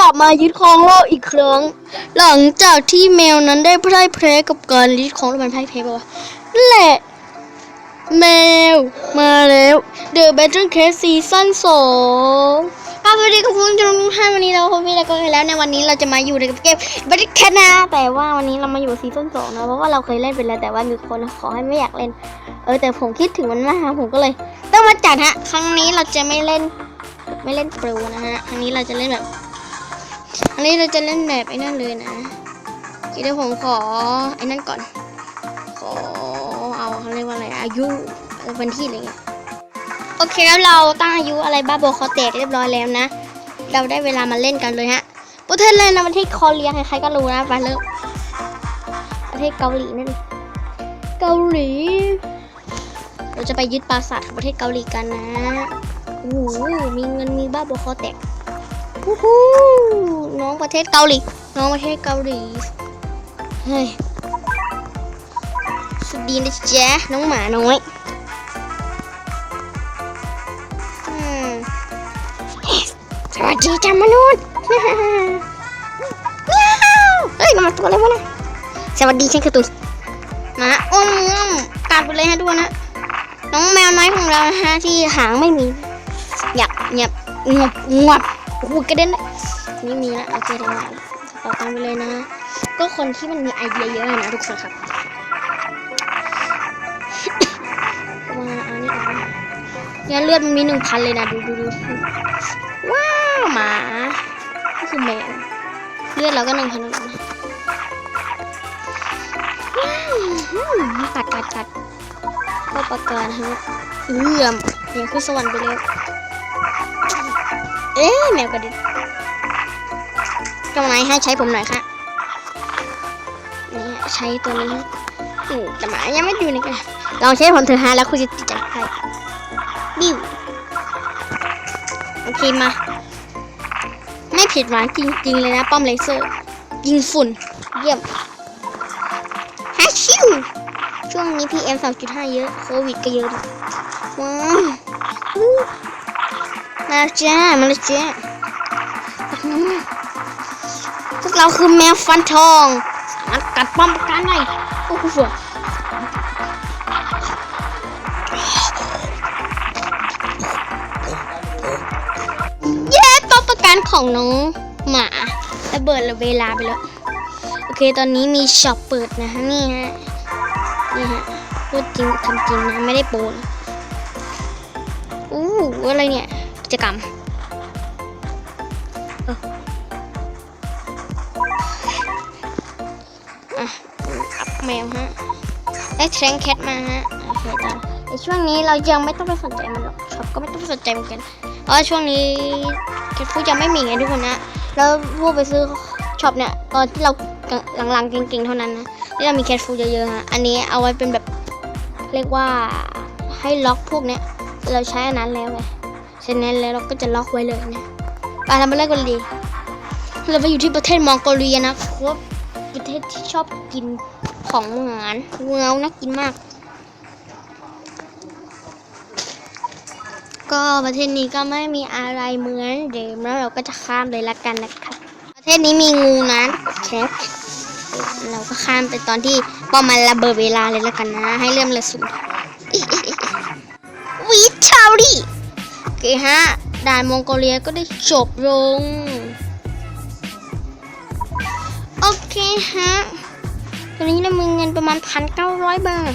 กลับมายึดครองโลกอีกครั้ง หลังจากที่แมวนั้นได้พ่ายแพ้กับการยึดครองมันพ่ายแพ้ปะวะนั่นแหละ แมวมาแล้ว The Battle Case Season 2ครับสวัสดีครับคุณผู้ชมทุกท่านวันนี้เราพบกันแล้วแล้วในวันนี้เราจะมาอยู่ในเกม Battle Case นะแต่ว่าวันนี้เรามาอยู่ซีซั่นสองนะเพราะว่าเราเคยเล่นไปแล้วแต่ว่ามีคนขอให้ไม่อยากเล่น เออแต่ผมคิดถึงมันมากผมก็เลย ต้องมาจัดฮะ ครั้งนี้เราจะไม่เล่นไม่เล่นโปรนะฮะ ครั้งนี้เราจะเล่นแบบ ครั้งนี้เราจะเล่นแบบไอ้นั่นเลยนะเดี๋ยวผมขอไอ้นั่นก่อน ขอเอาเขาเรียกว่าอะไรอายุวันที่อะไรเงี้ยโอเคแล้วเราตั้งอายุอะไรบ้าบอคอแตกเรียบร้อยแล้วนะ เราได้เวลามาเล่นกันเลยฮะประเทศเล่นนะประเทศคอเรียใครๆก็รู้นะไปเลยประเทศเกาหลีนั่นเกาหลี เราจะไปยึดปราสาทของประเทศเกาหลีกันนะโอ้โหมีเงินมีบ้าบอคอแตก ฮู้ฮู้น้องประเทศเกาหลี น้องประเทศเกาหลี เฮ้ยสวัสดีนะจ๊ะน้องหมาน้อยสวัสดีจ้ามนุษย์เฮ้ยมันตัวอะไรวะนะสวัสดีฉันคือตุนหมาอ้อมอ้อมกัดไปเลยฮะทุกคนนะน้องแมวน้อยของเรานะฮะที่หางไม่มีหยับหยับงบงวบ โอ้โหกระเด็นนี่มีแล้วโอเคทำงานต่อตามไปเลยนะ ก็คนที่มันมีไอเดียเยอะนะทุกคนครับว่าอันนี้อนนะเนี่ยเลือดมันมีหนึ่งพันเลยนะดูดูดูว้าวหมาก็คือแมวเลือดเราก็หนึ่งพันแล้วนะว้าวอืมกัดกัดกัดก็ประกาศฮะเอื้อมเนี่ยขึ้นสวรรค์ไปเลย เอ๊ะแมวกระดิ่งกำไรให้ใช้ผมหน่อยค่ะนี่ใช้ตัวนี้อืมแต่หมายังไม่อยู่ในกันลองใช้ผมเถอะฮะแล้วคุณจะติดใจใครบิวโอเคมา ไม่ผิดหวังจริงๆเลยนะ ป้อมเลเซอร์ ยิงฝุ่น เยี่ยมฮัชิวช่วงนี้ PM 2.5เยอะ โควิดก็เยอะว้าว มาแล้วจ้ามาแล้วจ้าพวกเราคือแมวฟันทองสามารถกัดป้อมประกันได้โอ้โหเย้ตัวประกันของน้องหมาระเบิดเวลาไปแล้ว โอเคตอนนี้มีช็อปเปิดนะฮะนี่ฮะนี่ฮะพูดจริงทำจริงนะไม่ได้โปนอู้อะไรเนี่ย กิจกรรมเอ้าอะอัพแมวฮะ ได้แทงแคทมาฮะโอเคต่อในช่วงนี้เรายังไม่ต้องไปสนใจมันหรอกช็อปก็ไม่ต้องไปสนใจเหมือนกัน เพราะช่วงนี้แคทฟูดยังไม่มีไงทุกคนนะ แล้วพวกไปซื้อช็อปเนี่ยตอนที่เราหลังๆเก่งๆเท่านั้นนะที่เรามีแคทฟูเยอะๆฮะ อันนี้เอาไว้เป็นแบบเรียกว่าให้ล็อกพวกเนี้ยเราใช้อันนั้นแล้วไง ใช้นั้นแล้วเราก็จะล็อกไว้เลยนะไปทำไปเลยกันดีเราไปอยู่ที่ประเทศมองโกเลียนะครับประเทศที่ชอบกินของหวานเงาน่ากินมาก ก็ประเทศนี้ก็ไม่มีอะไรเหมือนเดิมแล้วเราก็จะข้ามเลยละกันนะครับ ประเทศนี้มีงูนะแคปเราก็ข้ามไปตอนที่ป้อมมันระเบิดเวลาเลยละกันนะ ให้เริ่มเลยสูงวิชารี เคฮะ ด่านมองโกเลียก็ได้จบลง โอเคฮะ ตอนนี้เรามีเงินประมาณพันเก้าร้อยบาท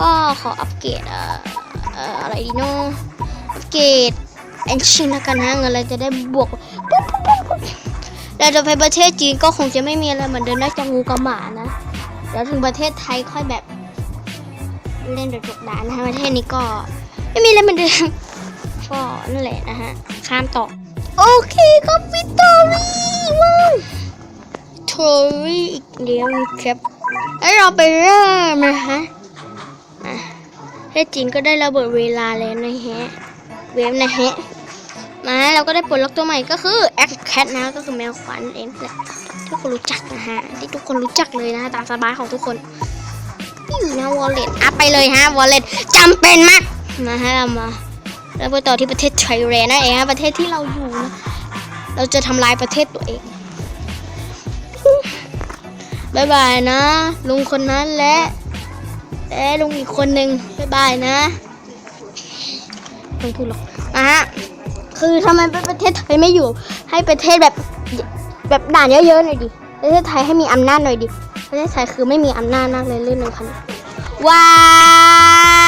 ก็ขออัปเกรดเอ่ออะไรดีเนาะอัปเกรดเอนชินละกันนะเงินเราจะได้บวกปุ๊บปุ๊บปุ๊บเราจะไปประเทศจีนก็คงจะไม่มีอะไรเหมือนเดิมน่าจะงูกับหมานะเดี๋ยวถึงประเทศไทยค่อยแบบเล่นแบบจบดานนะประเทศนี้ก็ ไม่มีอะไรเหมือนเดิมก็นั่นแหละนะฮะ ข้ามต่อ โอเคครับวิตอรี่ว้าวทอรี่อีกเดียวครับแล้วเราไปเริ่มนะฮะอะประเทศจีนก็ได้ระเบิดเวลาแล้วนะฮะ เวฟนะฮะ มาเราก็ได้ปลดล็อกตัวใหม่ก็คือแอคแคทนะก็คือแมวขวัญเองแหละที่ทุกคนรู้จักนะฮะ ที่ทุกคนรู้จักเลยนะตามสบายของทุกคนนี่นะวอลเล็ตอัพไปเลยฮะวอลเล็ตจำเป็นมาก นะฮะเรามาแล้วไปต่อที่ประเทศไทยแลนด์นั่นเองฮะประเทศที่เราอยู่นะเราจะทำลายประเทศตัวเองบายบายนะ ลุงคนนั้นและและลุงอีกคนหนึ่งบายบายนะไม่งพูดหรอกนะฮะคือทำไมประเทศไทยไม่อยู่ ให้ประเทศแบบแบบด่านเยอะๆหน่อยดิประเทศไทยให้มีอำนาจหน่อยดิประเทศไทยคือไม่มีอำนาจมากเลยเรื่องหนึ่งคันว้า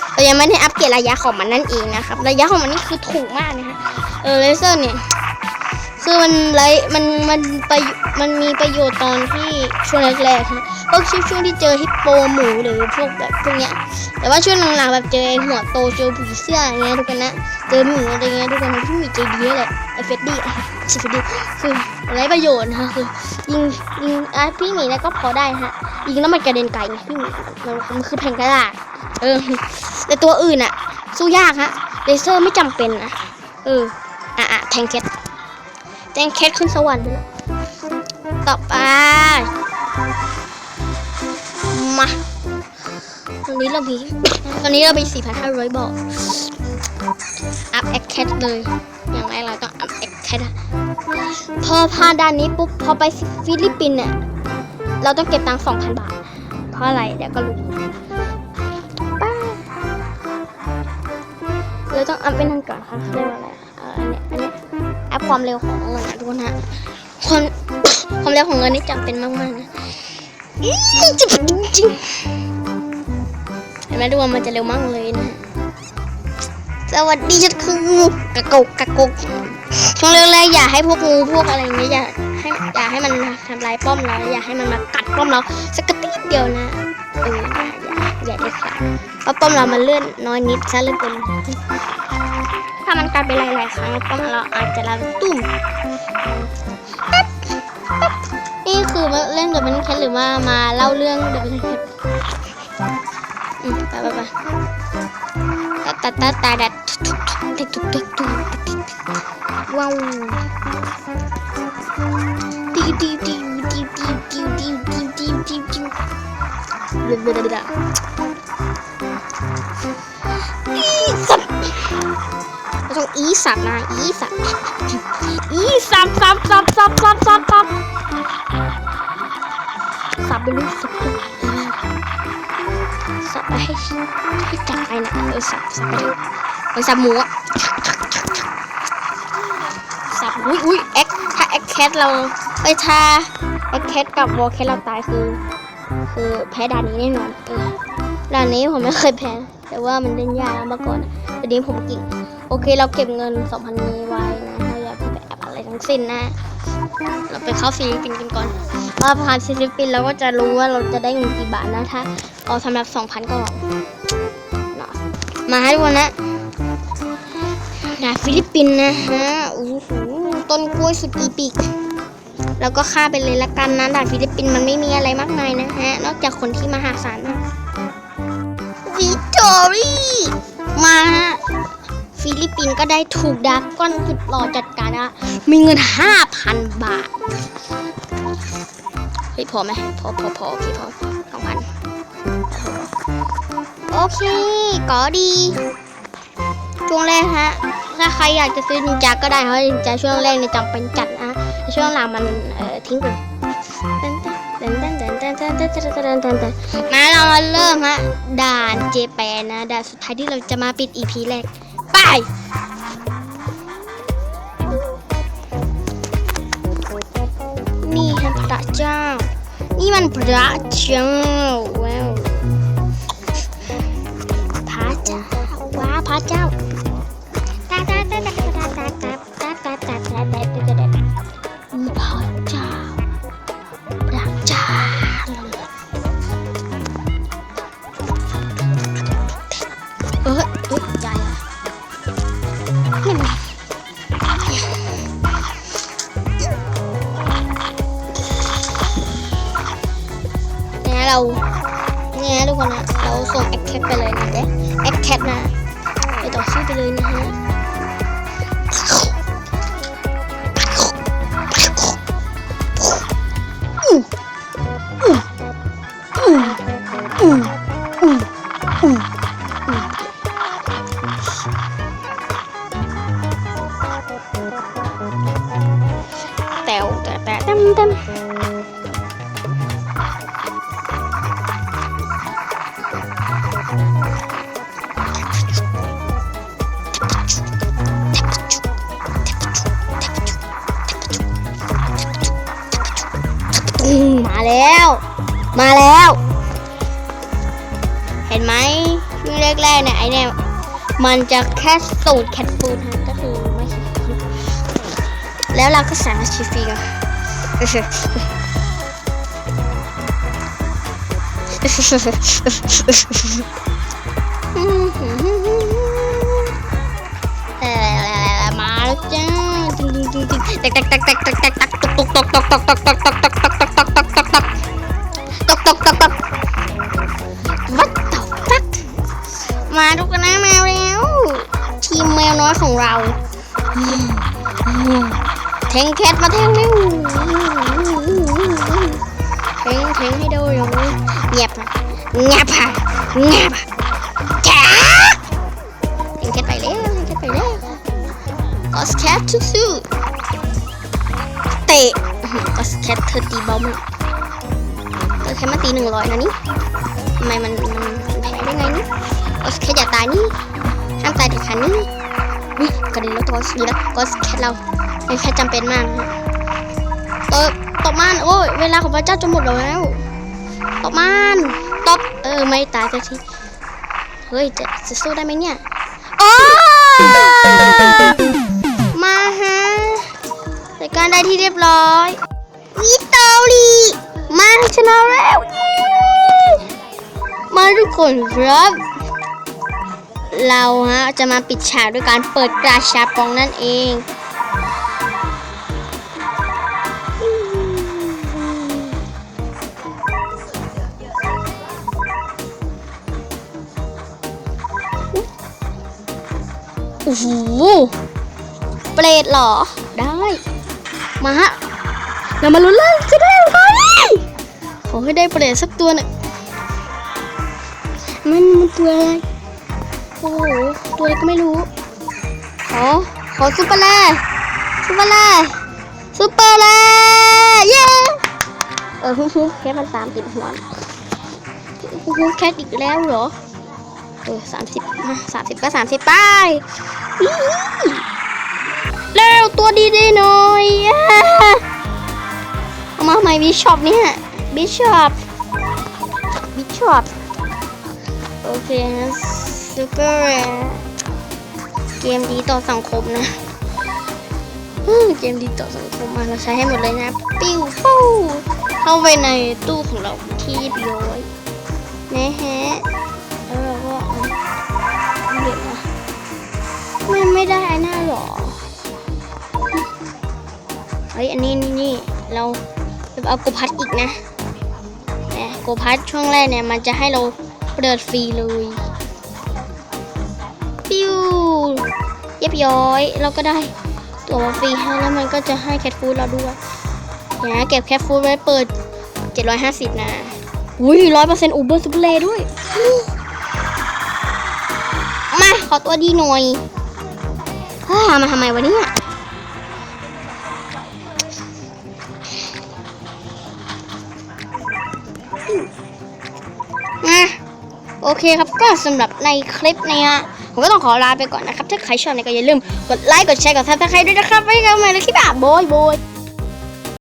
เรายังไม่ได้อัปเกรดระยะของมันนั่นเองนะครับ ระยะของมันนี่คือถูกมากนะคะเออเลเซอร์เนี่ยคือมันไรมันมันไปมันมีประโยชน์ตอนที่ช่วงแรกๆนะพวกช่วงที่เจอฮิปโปหมูหรือพวกแบบพวกเนี้ย แต่ว่าช่วงหลังๆแบบเจอหัวโตเจอผีเสื้ออย่างเงี้ยทุกคนนะ เจอหมูอะไรเงี้ยทุกคนที่มีใจดีแหละไอเฟดดี้ ชิเฟดดี้คือไรประโยชน์นะคะคือยิงยิงอะพี่หมีเนี่ก็พอได้ฮะยิงแล้วมันกระเด็นไกลไงพี่หมีมันมันคือแผ่นกระดาษเออแต่ตัวอื่นอะสู้ยากฮะเลเซอร์ไม่จำเป็นนะเอออะอะแทงเคสแจงแคทขึ้นสวรรค์ไปแล้วต่อไปมาตอนนี้เรามีตอนนี้เรามี4,500 บอกอัพแอคแคทเลยอย่างไรเราต้องอัพแอคแคทอะ พอผ่านด่านนี้ปุ๊บพอไปฟิลิปปินส์เนี่ยเราต้องเก็บตังค์2,000บาท เพราะอะไรเดี๋ยวก็รู้ป้าเราต้องอัพเป็นนั่นก่อนค่ะเรียกว่าอะไรอันเนี้ยอันเนี้ยแอปความเร็วของเงินนะทุกคนะความความเร็วของเงินนี่จำเป็นมากๆนะจำเป็นจริงๆเห็นไหมทุกคนมันจะเร็วมากเลยนะ สวัสดีฉันคืองูกระกกกระกกช่วงแรกๆอย่าให้พวกงูพวกอะไรเงี้ยอย่าให้อย่าให้มันทำลายป้อมเราอย่าให้มันมากัดป้อมเราสักกระติดเดียวนะเอออย่าอย่าอย่าเลยค่ะเพราะป้อมเรามันเลื่อนน้อยนิดซะเหลือเกินถ้ามันกัดไปหลายๆครั้งป้อมเราอาจจะระตุ้มนี่คือเล่นเดอะเป็นแคทหรือว่ามาเล่าเรื่องเดอะเป็นแคทอืมไปไปไปตาตาตาตาดั ดทุกทุกทุกทุกทุกว้าวดิวดิวดิวดิวดิวดิวดิวดิวดิวดิวดิวเบลเบลเบลอีสับเราต้องอีสับนะอีสับอีสับสับสับสับสับสับสับสับไปเลยสับไปสับไปให้ให้จับไปนะเออสับสับ ไปเลยเออสับหมูอะสับอุ้ยอุ้ยแอคถ้าแอคแคทเราเอ้ถ้าแอคแคทกับวอลแคทเราตายคือ คือแพ้ด่านนี้แน่นอนเออด่านนี้ผมไม่เคยแพ้ แต่ว่ามันเล่นยากมาก่อนแต่นี้ผมเก่งโอเคเราเก็บเงิน2,000นี้ไว้นะเราอย่าไปแบบอะไรทั้งสิ้นนะ เราไปเข้าฟิลิปปินส์กันก่อนพอผ่านฟิลิปปินส์เราก็จะรู้ว่าเราจะได้เงินกี่บาทนะถ้าเอาสำหรับ2,000ก็เนาะ มาให้ดูนะดาฟิลิปปินส์นะฮะโอ้โหต้นกล้วยสุดอีปิกแล้วก็ฆ่าไปเลยละกันนะดาฟิลิปปินส์มันไม่มีอะไรมากมายนะฮะ นอกจากคนที่มหาศาลนะวิกตอรี่มาฮะฟิลิปปินส์ก็ได้ถูกดาก้อนสุดหล่อจัดการนะ มีเงิน 5,000 บาท เฮ้ย พอไหมพอพอพอโอเคพอสองพันโอ เคก็ดี ช่วงแรกฮะ ถ้าใครอยากจะซื้อนินจาก็ได้เพราะนินจาช่วงแรกเนี่ยจำเป็นจัดนะช่วงหลังมันเอ่อทิ้งไปมาเรามาเริ่มฮะด่านเจแปนนะด่านสุดท้ายที่เราจะมาปิด EP แรก ไปนี่ฮะพระเจ้า นี่มันพระเจ้า เราเนี่ยทุกคนนะเราส่งแอคแคทไปเลยนะเด้แอคแคทนะไปต่อสู้ไปเลยนะฮะแต๋วแต่แต่แตั้ ช่วงแรกๆเนี่ยไอเนี่ยมันจะแค่สูตรแคทฟูดฮะก็คือไม่ใช่แล้วเราก็สามารถชิฟฟี่กันมาแล้วจ้าตึงตึงตึงตึงแตกแตกแตกแตกแตกแตกแตกตกตกตกตกตกตกตกตกตกตกตกตกตกตก มาดูกันนะมาแล้ว ทีมแมวน้อยของเราแทงแคทมาแทงไม่หูแทงแทงให้ดูอยู่เงียบอะเงียบอะเงียบอะจ้าแทงแคทไปแล้วแทงแคทไปแล้วกอสแคทสู้ๆเตะกอสแคทเธอตีบามันกอสแคทมาตีหนึ่งร้อยนะนี่ทำไมมันมันแพ้ได้ไงนี่ กอสแคทอย่าตายนี่ห้ามตายเด็ดขาดนี่นี่กระเด็นแล้วตัวดีแล้วกอสแคทเราเป็นแค่จำเป็นมากตบตบมันโอ้ยเวลาของพระเจ้าจะหมดแล้วตบมันตบเออไม่ตายสักทีเฮ้ยจะจะสู้ได้ไหมเนี่ยโอ้มาฮะจัดการได้ที่เรียบร้อยวิตอรีมาชนะแล้วเย้มาทุกคนครับ เราฮะจะมาปิดฉากด้วยการเปิดกราชาปองนั่นเองโอ้โหเปรตเหรอ ได้ มาฮะ เรามาลุ้นเลยจะได้ไหมขอให้ได้เปรตสักตัวหนึ่งมันมันตัวอะไร โอ้โหตัวอะไรก็ไม่รู้ ขอ ขอซุปเปอร์แลซุปเปอร์แลซุปเปอร์แลเย้ เออฮู้ๆแค่มันตามติดหัวฮู้ๆแค่อีกแล้วเหรอ เออสามสิบสามสิบก็สามสิบไปอี๋เร็วตัวดีดีๆหน่อยเอามาทำไมบิชอปเนี่ยบิชอปบิชอปโอเคนะ ซูเปอร์เกมดีต่อสังคมนะเกมดีต่อสังคมมาเราใช้ให้หมดเลยนะ ปิ้วฟู้เข้าไปในตู้ของเราที่เรียบร้อยนะฮะแล้วเราก็เอาเดี๋ยวนะมันไม่ได้ไอหน้าหรอเฮ้ยอันนี้นี่เราเราเอาโกพัดอีกนะเนี่ยโกพัดช่วงแรกเนี่ยมันจะให้เราเปิดฟรีเลย เรียบร้อยเราก็ได้ตัวมาฟรีให้แล้วมันก็จะให้แคทฟูดเราด้วยเนี่ยเก็บแคทฟูดไว้เปิด 750 นะอุ้ยร้อยเปอร์เซ็นต์อูเบอร์ซูเปอร์เลด้วย มา ขอตัวดีหน่อยฮ่ามาทำไมวะเนี่ยมาโอเคครับก็สำหรับในคลิปเนี้ย ผมก็ต้องขอลาไปก่อนนะครับ ถ้าใครชอบเนี่ยก็อย่าลืมกดไลค์ กดแชร์ กดซับสไครต์ด้วยนะครับ ไว้กันใหม่ในคลิปอะบอยบอย